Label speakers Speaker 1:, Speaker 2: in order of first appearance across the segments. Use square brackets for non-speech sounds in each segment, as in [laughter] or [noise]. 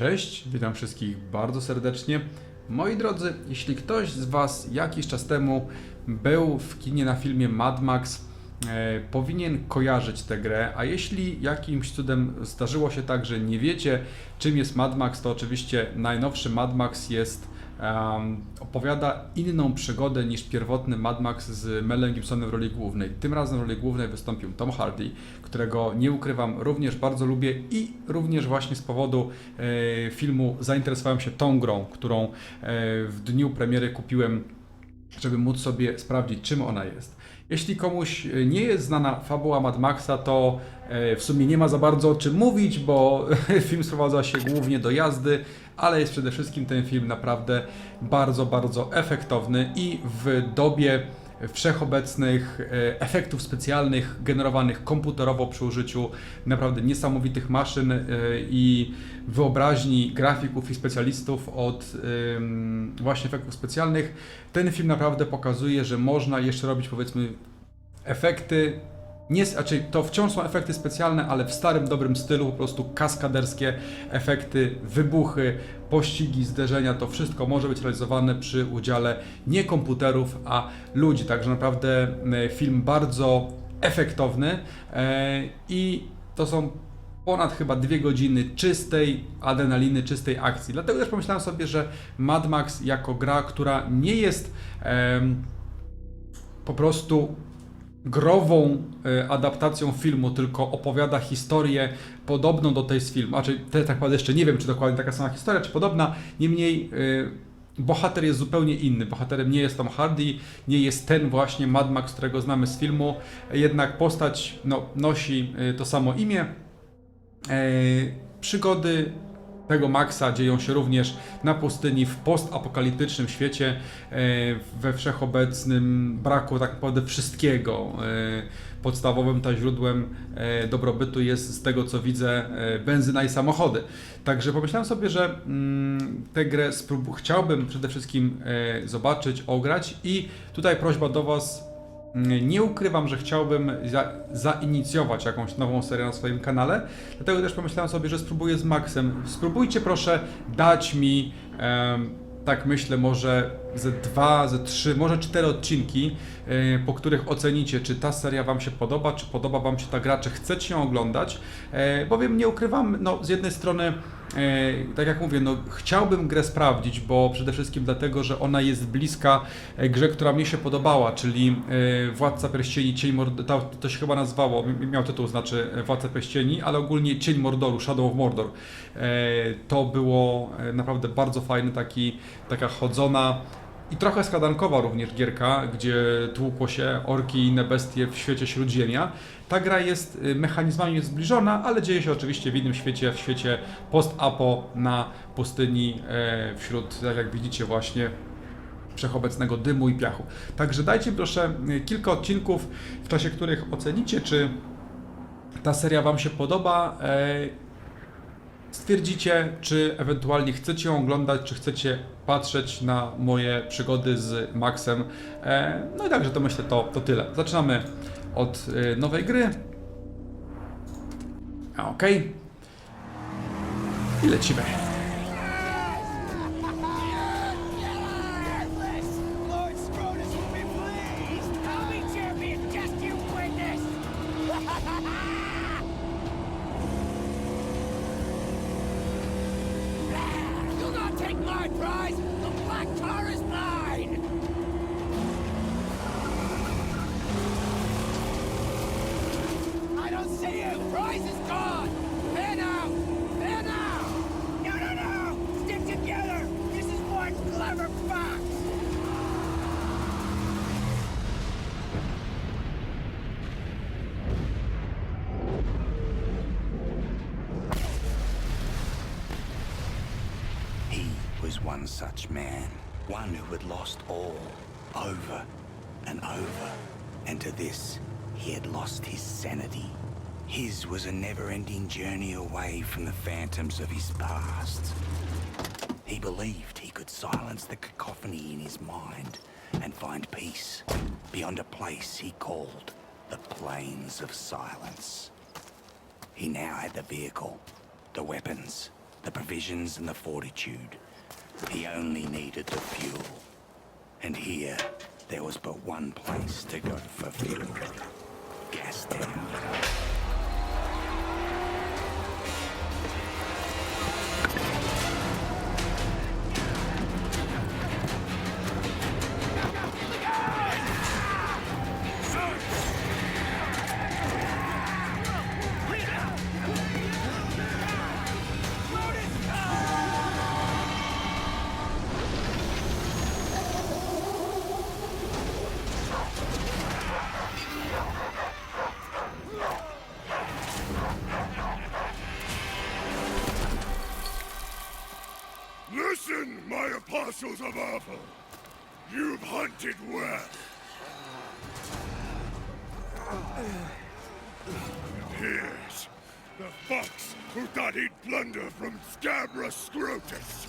Speaker 1: Cześć, witam wszystkich bardzo serdecznie. Moi drodzy, jeśli ktoś z Was jakiś czas temu był w kinie na filmie Mad Max, e, powinien kojarzyć tę grę, a jeśli jakimś cudem zdarzyło się tak, że nie wiecie czym jest Mad Max, to oczywiście najnowszy Mad Max jest em, opowiada inną przygodę niż pierwotny Mad Max z Melem Gibsonem w roli głównej. Tym razem w roli głównej wystąpił Tom Hardy, którego nie ukrywam również bardzo lubię i również właśnie z powodu e, filmu zainteresowałem się tą grą, którą e, w dniu premiery kupiłem, żeby móc sobie sprawdzić czym ona jest. Jeśli komuś e, nie jest znana fabuła Mad Maxa, to e, w sumie nie ma za bardzo o czym mówić, bo [laughs] film sprowadza się głównie do jazdy, ale jest przede wszystkim ten film naprawdę bardzo, bardzo efektowny i w dobie wszechobecnych e, efektów specjalnych generowanych komputerowo przy użyciu naprawdę niesamowitych maszyn e, i wyobraźni grafików i specjalistów od właśnie efektów specjalnych. Ten film naprawdę pokazuje, że można jeszcze robić powiedzmy efekty nie, znaczy to wciąż są efekty specjalne, ale w starym, dobrym stylu, po prostu kaskaderskie efekty, wybuchy, pościgi, zderzenia, to wszystko może być realizowane przy udziale nie komputerów, a ludzi. Także naprawdę film bardzo efektowny e, i to są ponad chyba dwie godziny czystej adrenaliny, czystej akcji. Dlatego też pomyślałem sobie, że Mad Max jako gra, która nie jest po prostu grową e, adaptacją filmu, tylko opowiada historię podobną do tej z filmu. A czy tak naprawdę jeszcze nie wiem, czy dokładnie taka sama historia, czy podobna. Niemniej e, bohater jest zupełnie inny. Bohaterem nie jest Tom Hardy, nie jest ten właśnie Mad Max, którego znamy z filmu. Jednak postać no, nosi e, to samo imię. E, przygody tego Maxa dzieją się również na pustyni w postapokaliptycznym świecie, e, we wszechobecnym braku tak naprawdę wszystkiego. E, Podstawowym ta źródłem e, dobrobytu jest z tego co widzę benzyna i samochody. Także pomyślałem sobie, że mm, tę grę chciałbym przede wszystkim zobaczyć, ograć i tutaj prośba do Was, Nie ukrywam, że chciałbym za, zainicjować jakąś nową serię na swoim kanale, dlatego też pomyślałem sobie, że spróbuję z Maxem. Spróbujcie proszę dać mi, em, tak myślę, może ze dwa, ze trzy, może cztery odcinki, e, po których ocenicie, czy ta seria Wam się podoba, czy podoba Wam się ta gra, czy chcecie ją oglądać, e, bowiem nie ukrywam, no z jednej strony E, tak jak mówię, no, chciałbym grę sprawdzić, bo przede wszystkim dlatego, że ona jest bliska e, grze, która mnie się podobała, czyli e, Władca Pierścieni, Cień Mordoru, to, się chyba nazywało, miał tytuł, znaczy e, Władca Pierścieni, ale ogólnie Cień Mordoru, Shadow of Mordor. E, To było e, naprawdę bardzo fajny, taki, taka chodzona i trochę skradankowa również gierka, gdzie tłukło się orki i inne bestie w świecie Śródziemia. Ta gra jest y, mechanizmami zbliżona, ale dzieje się oczywiście w innym świecie, w świecie post-apo na pustyni e, wśród, tak jak widzicie właśnie, wszechobecnego dymu i piachu. Także dajcie proszę y, kilka odcinków, w czasie których ocenicie, czy ta seria Wam się podoba. Stwierdzicie, czy ewentualnie chcecie oglądać, czy chcecie patrzeć na moje przygody z Maxem. E, no i także to myślę to, to tyle. Zaczynamy od e, nowej gry. Ok. I lecimy.
Speaker 2: One
Speaker 3: such man, one who had lost all, over and over. And to this, he had lost his sanity. His was a never ending journey away from the phantoms of his past. He believed he could silence the cacophony in his mind and find peace beyond a place he called the Plains of Silence. He now had the vehicle, the weapons, the provisions, and the fortitude. He only needed the fuel. And here, there was but one place to go for fuel. Gastown.
Speaker 4: Listen, of Apple. You've hunted well. And here's the fox who thought he'd plunder from Scabra Scrotus.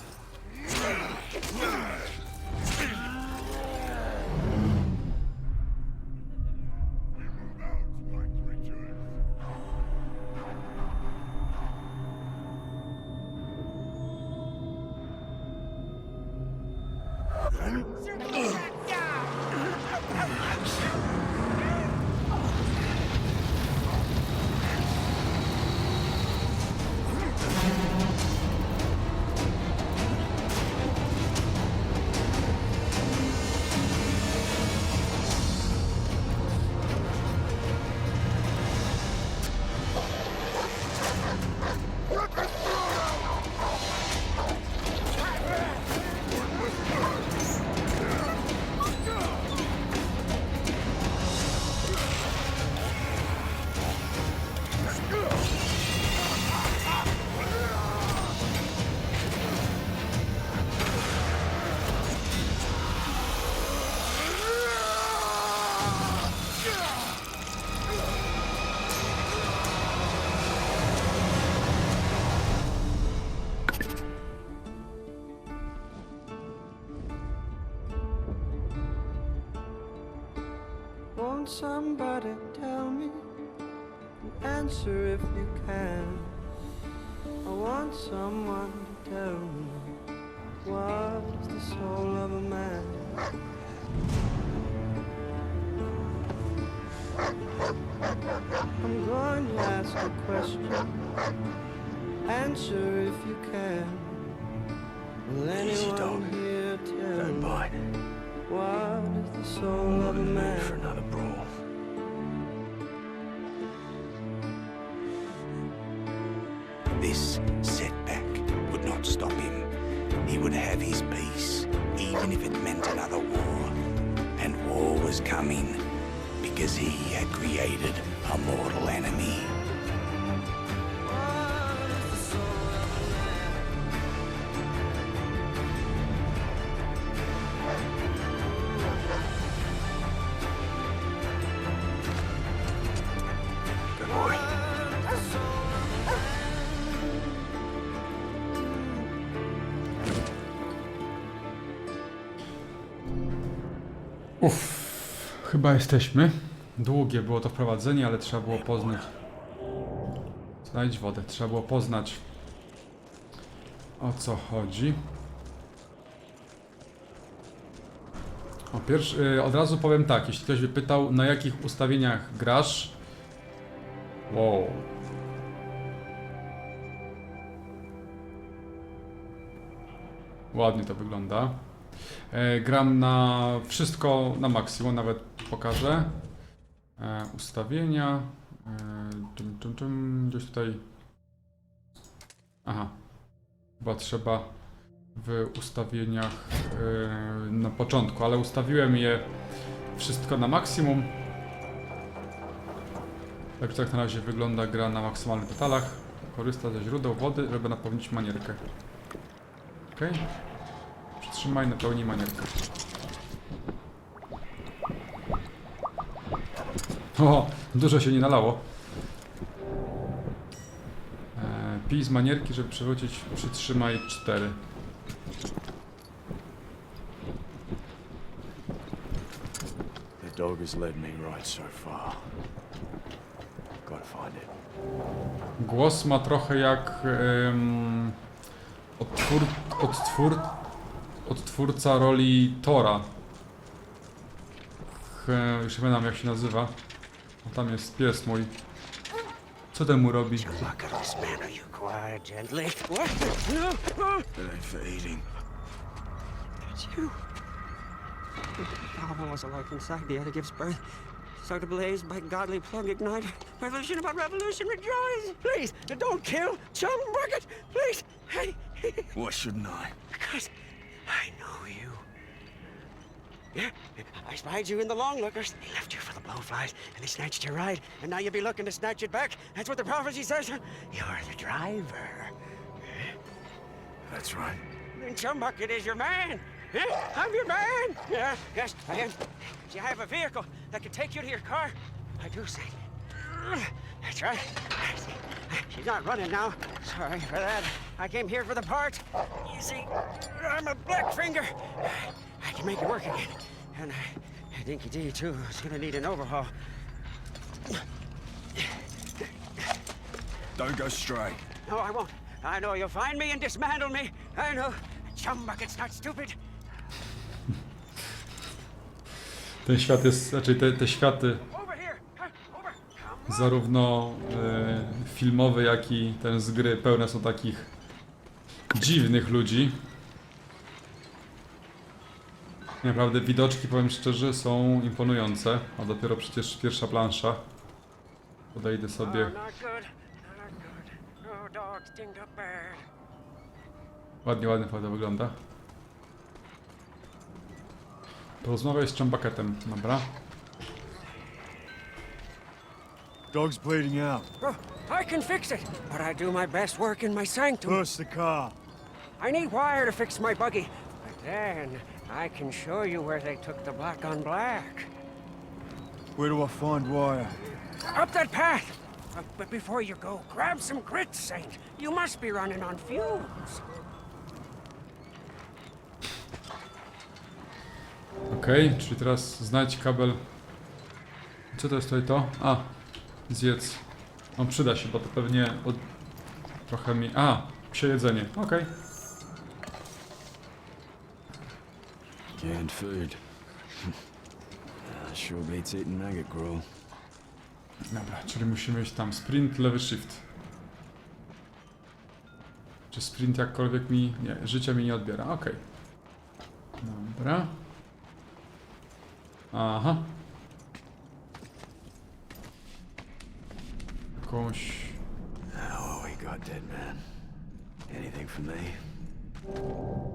Speaker 5: Won't somebody tell me an answer if you can? I want someone to tell me what's the soul of a man? I'm going to ask a question. Answer if you can. Will anyone here tell
Speaker 3: Don't
Speaker 5: me what is the soul of a man?
Speaker 3: for another because he had created a mortal enemy.
Speaker 1: Uff, chyba jesteśmy. Długie było to wprowadzenie, ale trzeba było poznać. Znajdź wodę. Trzeba było poznać o co chodzi. O, pierwszy, od razu powiem tak, jeśli ktoś by pytał, na jakich ustawieniach grasz. Wow. Ładnie to wygląda. E, gram na wszystko na maksimum, nawet pokażę. E, ustawienia. E, czym, czym, czym, gdzieś tutaj. Aha. Chyba trzeba w ustawieniach e, na początku, ale ustawiłem je wszystko na maksimum. Także tak na razie wygląda gra na maksymalnych detalach. Korzysta ze źródeł wody, żeby napełnić manierkę. Ok. Przytrzymaj, napełnij manierkę. O, dużo się nie nalało. E, pij z manierki, żeby przywrócić przytrzymaj 4.
Speaker 4: The dog has led me right so far. Gotta find it.
Speaker 1: Głos ma trochę jak em, Odtwór, odtwór, odtwórca roli Tora. He, już nie pamiętam jak się nazywa. O, tam jest pies mój. Co temu robi?
Speaker 6: Bucketless man, are you quiet, gently?
Speaker 7: What? No!
Speaker 4: That ain't for eating.
Speaker 8: It's you. The album was alive inside the other gives birth. Start ablaze by godly plug ignite. Revolution about revolution, rejoice! Please, don't kill Chum Bucket! Please! Hey!
Speaker 4: Why shouldn't I?
Speaker 8: Because I know you. Yeah, I spied you in the long lookers. They left you for the blowflies, and they snatched your ride, and now you'll be looking to snatch it back. That's what the prophecy says. You're the driver.
Speaker 4: That's right.
Speaker 8: And Chum Bucket is your man. Yeah, I'm your man. Yeah, yes, I am. See, I have a vehicle that can take you to your car. I do see. That's right. She's not running now. Sorry for that. I came here for the part. You see, I'm a black finger. I can make it work again. And uh, Dinky D, too, is gonna need an overhaul.
Speaker 4: Don't go straight.
Speaker 8: No, I won't. I know you'll find me and dismantle me. I know. Chum Bucket's not stupid.
Speaker 1: Ten świat jest, raczej te, te światy zarówno e, filmowe, jak i ten z gry pełne są takich dziwnych ludzi. Naprawdę widoczki, powiem szczerze, są imponujące. A dopiero przecież pierwsza plansza. Podejdę sobie.
Speaker 8: No.
Speaker 1: Ładnie, ładnie to wygląda. Porozmawiaj z Czambaketem, dobra?
Speaker 4: Dog's bleeding out.
Speaker 8: Oh, I can fix it, but I do my best work in my sanctum.
Speaker 4: Push the car.
Speaker 8: I need wire to fix my buggy. But then I can show you where they took the black on black.
Speaker 4: Where do I find wire?
Speaker 8: Up that path. Uh, but before you go, grab some grit, Saint. You must be running on fumes.
Speaker 1: Okej, czyli teraz znajdź kabel. Co to jest tutaj to? A, zjedz. On przyda się, bo to pewnie od... trochę mi... A, psie jedzenie, okej.
Speaker 4: Canned food. sure beats eating maggot gruel.
Speaker 1: Dobra, czyli musimy iść tam. Sprint, lewy shift. Czy sprint jakkolwiek mi... Nie, życia mi nie odbiera, okej. Dobra. Aha. Jakąś...
Speaker 4: Oh, we got dead man. Anything for me?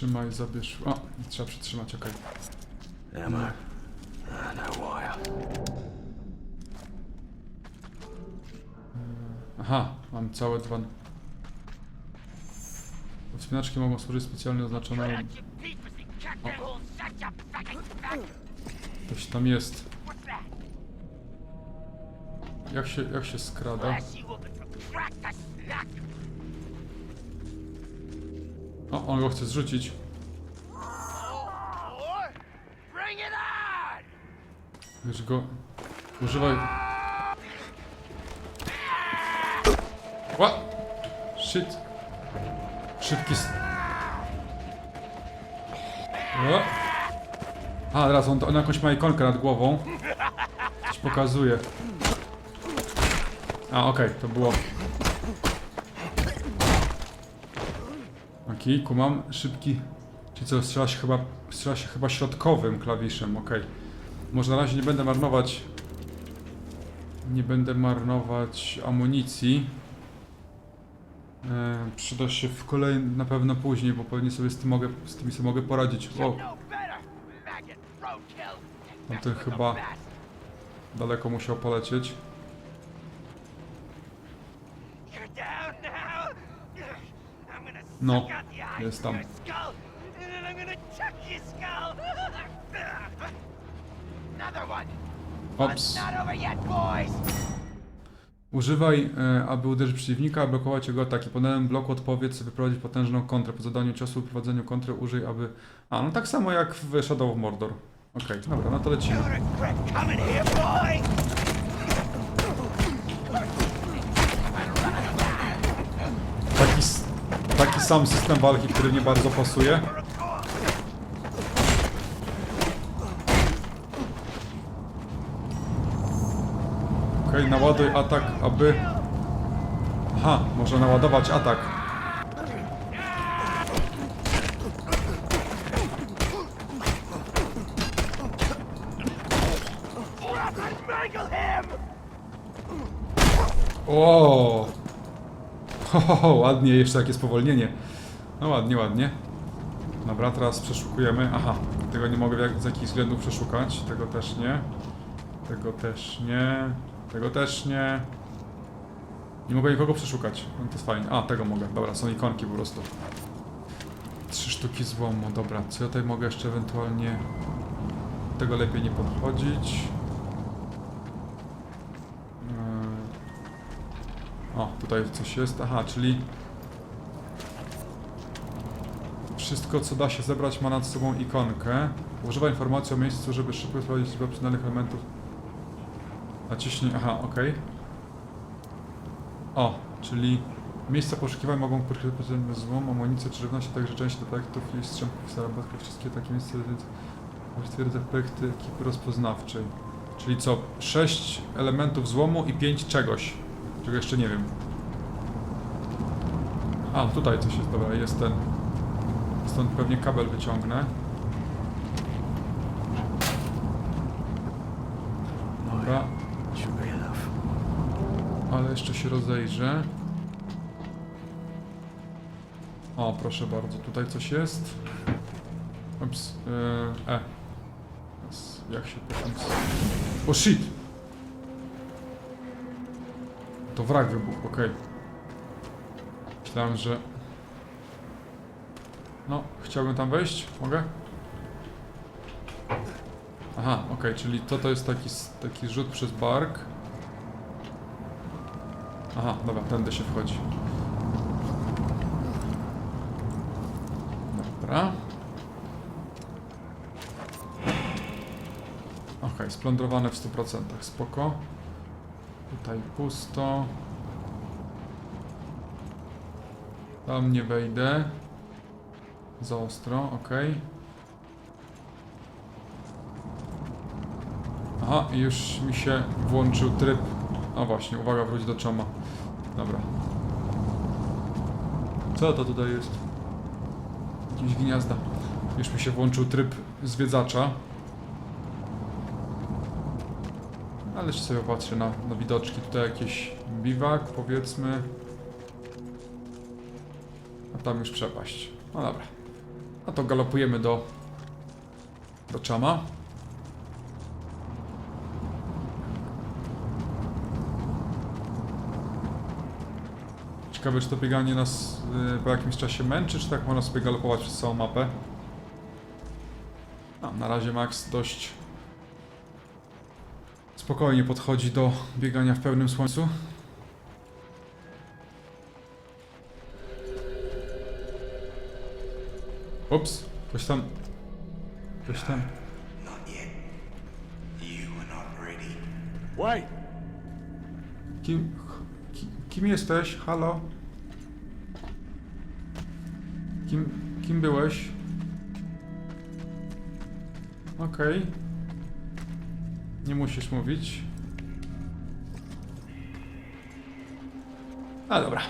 Speaker 1: Przytrzymaj, zabierz... O, trzeba przytrzymać, okej.
Speaker 4: Ammo. No wire.
Speaker 1: Aha, mam całe dwa... Wspinaczki mogą służyć specjalnie oznaczone... Ktoś tam jest. Jak się, jak się skrada? O, on go chce zrzucić. Wiesz go... Używaj... Ła! Shit! Szybki... O! A, teraz on, on jakąś ma ikonkę nad głową. Coś pokazuje. A, okej, to było... Okej, kumam. Szybki... Czyli co, strzela się chyba, strzela się chyba środkowym klawiszem, okej. Może na razie nie będę marnować... Nie będę marnować amunicji. E, przyda się w kolejnym, na pewno później, bo pewnie sobie z tym mogę, z tymi sobie mogę poradzić. O, tamten chyba daleko musiał polecieć.
Speaker 7: You're down now! I'm gonna
Speaker 1: No,
Speaker 7: suck out the eyes
Speaker 1: jest
Speaker 7: from
Speaker 1: tam.
Speaker 7: your skull, and then I'm gonna chuck your skull! Another one!
Speaker 1: Ops. Używaj, e, aby uderzyć przeciwnika, blokować jego ataki. Po danym bloku odpowiedz, wyprowadzić potężną kontrę. Po zadaniu ciosu, prowadzeniu kontry użyj, aby... A, no tak samo jak w Shadow of Mordor. Okej, dobra, no to lecimy. Sam system walki, który nie bardzo pasuje. Okej, naładuj atak, aby... Aha, można naładować atak. O! Ho, ho, ładnie, jeszcze jakieś spowolnienie. No ładnie, ładnie. Dobra, teraz przeszukujemy. Aha, tego nie mogę jak- z jakichś względów przeszukać. Tego też nie. Tego też nie. Tego też nie. Nie mogę nikogo przeszukać. No to jest fajnie. A, tego mogę. Dobra, są ikonki po prostu. Trzy sztuki złomu. Dobra, co ja tutaj mogę jeszcze ewentualnie... Tego lepiej nie podchodzić. O, tutaj coś jest. Aha, czyli... Wszystko, co da się zebrać, ma nad sobą ikonkę. Używa informacji o miejscu, żeby szybko sprawdzić liczbę przydanych elementów. Naciśnij... Aha, okej. O, czyli miejsca poszukiwań mogą pokrywać złom, amunicję czy żywność, a także części do projektów i strzępów, sarabatków, wszystkie takie miejsca, więc stwierdza projekty ekipy rozpoznawczej. Czyli co? 6 elementów złomu i 5 czegoś. Czego jeszcze nie wiem. A, tutaj coś jest, dobra, jest ten. Stąd pewnie kabel wyciągnę. Dobra, ale jeszcze się rozejrzę. O, proszę bardzo, tutaj coś jest. Ups, yy, e. Teraz Jak się potem... O shit! To wrak wybuchł, okej. Myślałem, że... No, chciałbym tam wejść, mogę? Aha, okej, czyli to to jest taki, taki rzut przez bark. Aha, dobra, tędy się wchodzi. Dobra. Okej, splądrowane w 100%, spoko. Tutaj pusto. Tam nie wejdę. Za ostro, okej. Aha, już mi się włączył tryb. A właśnie, uwaga, wróć do czoma. Dobra. Co to tutaj jest? Jakieś gniazda. Już mi się włączył tryb zwiedzacza. Ale jeszcze sobie patrzę na, na widoczki. Tutaj jakiś biwak, powiedzmy. A tam już przepaść. No dobra. A to galopujemy do... do czama. Ciekawe, czy to bieganie nas y, po jakimś czasie męczy, czy tak można sobie galopować przez całą mapę. A, na razie Max dość spokojnie podchodzi do biegania w pełnym słońcu. Ups, ktoś tam... Ktoś tam...
Speaker 4: Wait!
Speaker 1: Kim... Kim, kim jesteś? Halo? Kim... Kim byłeś? Okej. Nie musisz mówić. A dobra.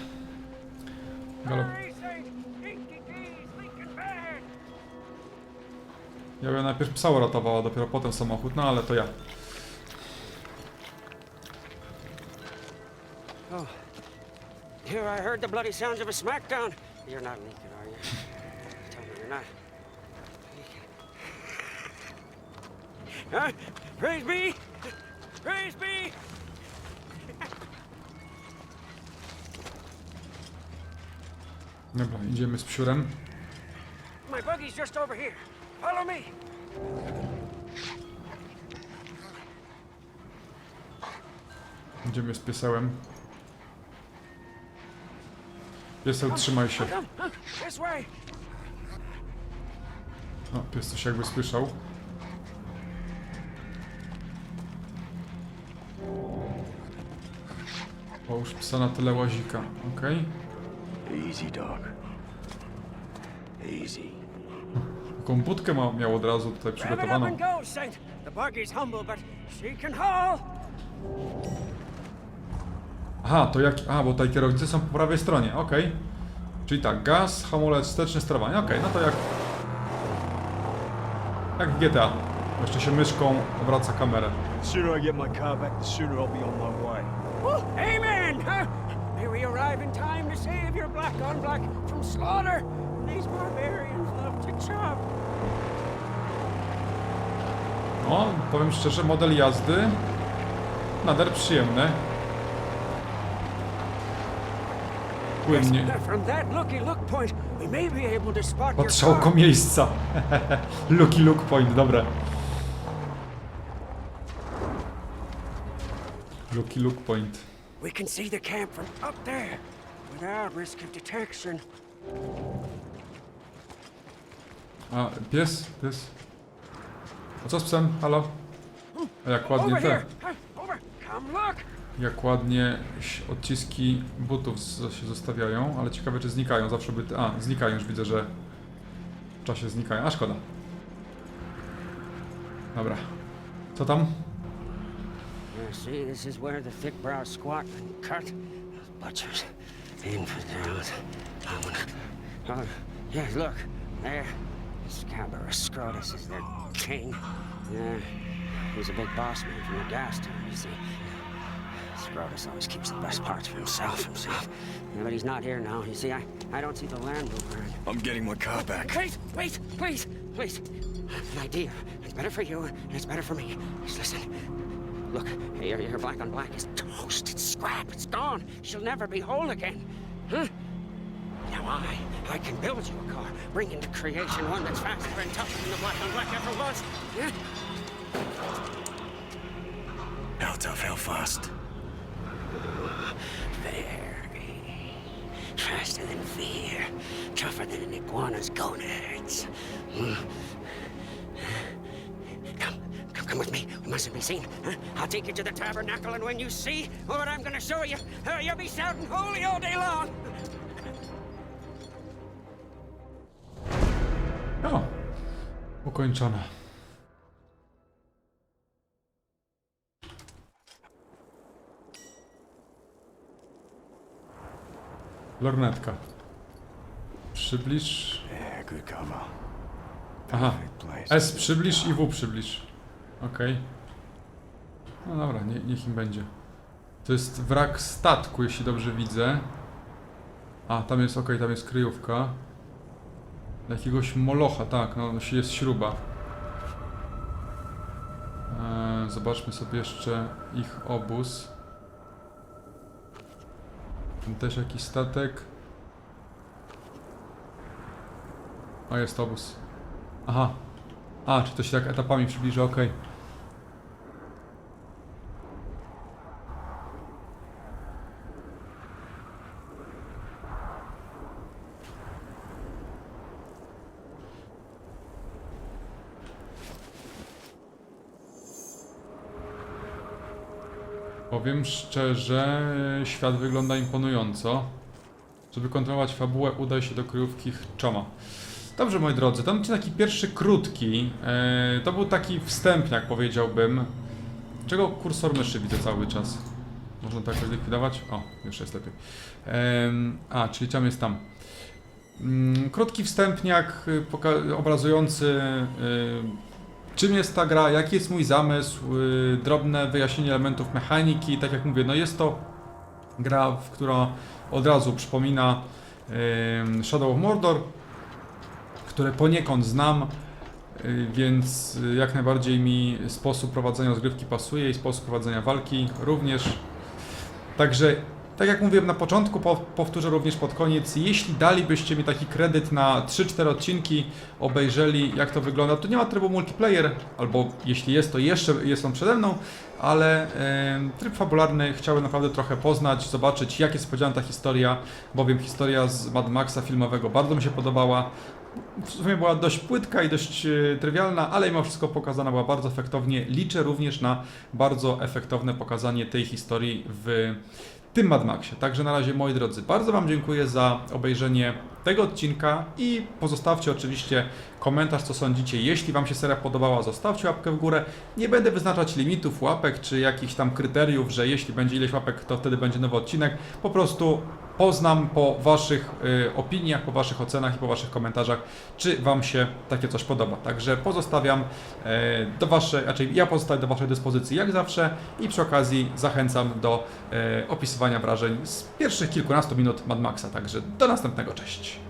Speaker 1: Galop. Ja bym najpierw psa uratowała, dopiero potem samochód, no ale to ja.
Speaker 8: Oh. Here I heard the bloody sounds of a smackdown. You're not leaking, are you? Tell me you're not. Huh? Praise be! Praise be!
Speaker 1: Dobra, idziemy z psiurem.
Speaker 8: My buggy's just over here. Follow me.
Speaker 1: Idziemy z piesełem. Pieseł, trzymaj się. O, pies coś jakby słyszał. Połóż psa na tyle łazika, okej?
Speaker 3: Easy, dog.
Speaker 9: Easy.
Speaker 1: Taką budkę ma, miał od razu tutaj przygotowaną. Aha, to jak... A, bo tutaj kierownicy są po prawej stronie, okej. Czyli tak, gaz, hamulec, wsteczny sterowanie, okej, no to jak... Jak GTA. Jeszcze się myszką obraca kamerę.
Speaker 9: The sooner I get my car back, the sooner I'll be on my way.
Speaker 8: Woo, Amen! Huh? May we arrive in time to save your black on black from slaughter. These barbarians love to chop.
Speaker 1: No, powiem szczerze, model jazdy nader przyjemny. Płynnie. Patrzałko
Speaker 8: car.
Speaker 1: miejsca. [laughs] Lucky look point, dobre. Lucky look point.
Speaker 8: We can see the camp from up there without risk of detection.
Speaker 1: A, pies? Pies? A co z psem? Halo? A jak ładnie
Speaker 8: Over
Speaker 1: te, jak ładnie odciski butów z- się zostawiają, ale ciekawe czy znikają, zawsze by... A, znikają, już widzę, że w czasie znikają, a szkoda. Dobra. Co tam?
Speaker 8: You see, this is where the thick brow squat and cut. Those butchers, infidels. I wanna. Oh, yeah, look, there. Scabarus Scrotus is their king. Yeah, he's a big boss man from the gas town, you see. Scrotus always keeps the best parts for himself, himself. Yeah, but he's not here now. You see, I, I don't see the Land Rover.
Speaker 9: I'm getting my car back.
Speaker 8: Wait, wait, please, please. I have an idea. It's better for you, and it's better for me. Just listen. Look, your, your black on black is toast. It's scrap. It's gone. She'll never be whole again. Huh? Now I, I can build you a car, bring into creation one that's faster and tougher than the black on black ever was. Yeah?
Speaker 3: How tough, how fast?
Speaker 8: Very. Faster than fear. Tougher than an iguana's gonads. Hmm. Come, with me. We mustn't be seen. Huh? I'll take you to the tabernacle, and when you see what I'm gonna show you, uh, you'll be shouting holy all day long.
Speaker 1: O! Ukończone. Lornetka. Przybliż.
Speaker 9: Yeah, good cover.
Speaker 1: Aha. S przybliż i W przybliż. Okej. No dobra, nie, niech im będzie. To jest wrak statku, jeśli dobrze widzę. A, tam jest, okej, tam jest kryjówka. Jakiegoś molocha, tak, no jest śruba. Eee, zobaczmy sobie jeszcze ich obóz. Tam też jakiś statek. O, jest obóz. Aha. A, czy to się tak etapami przybliża, okej. Powiem szczerze, świat wygląda imponująco. Żeby kontynuować fabułę, udaj się do kryjówki Choma. Dobrze, moi drodzy, ten odcinek taki pierwszy krótki. e, to był taki wstępniak, powiedziałbym. Czego kursor myszy widzę cały czas? Można to jakoś likwidować? O, już jest lepiej. Em, a, czyli tam jest tam. Mm, Krótki wstępniak y, obrazujący y, czym jest ta gra, jaki jest mój zamysł, y, drobne wyjaśnienie elementów mechaniki. Tak jak mówię, no jest to gra, w- która od razu przypomina ym, Shadow of Mordor, które poniekąd znam, y, więc jak najbardziej mi sposób prowadzenia rozgrywki pasuje i sposób prowadzenia walki również. Także, tak jak mówiłem na początku, po, powtórzę również pod koniec, jeśli dalibyście mi taki kredyt na 3-4 odcinki, obejrzeli jak to wygląda, to nie ma trybu multiplayer, albo jeśli jest, to jeszcze jest on przede mną, ale em, tryb fabularny chciałbym naprawdę trochę poznać, zobaczyć jak jest spodziewana ta historia, bowiem historia z Mad Maxa filmowego bardzo mi się podobała. W sumie była dość płytka i dość e, trywialna, ale mimo wszystko pokazana była bardzo efektownie. Liczę również na bardzo efektowne pokazanie tej historii w tym Mad Maxie. Także na razie, moi drodzy, bardzo Wam dziękuję za obejrzenie tego odcinka i pozostawcie oczywiście komentarz, co sądzicie. Jeśli Wam się seria podobała, zostawcie łapkę w górę. Nie będę wyznaczać limitów łapek, czy jakichś tam kryteriów, że jeśli będzie ileś łapek, to wtedy będzie nowy odcinek. Po prostu poznam po Waszych y, opiniach, po Waszych ocenach i po Waszych komentarzach, czy Wam się takie coś podoba. Także pozostawiam e, do Waszej, raczej ja pozostaję do Waszej dyspozycji jak zawsze i przy okazji zachęcam do e, opisywania wrażeń z pierwszych kilkunastu minut Mad Maxa. Także do następnego, cześć!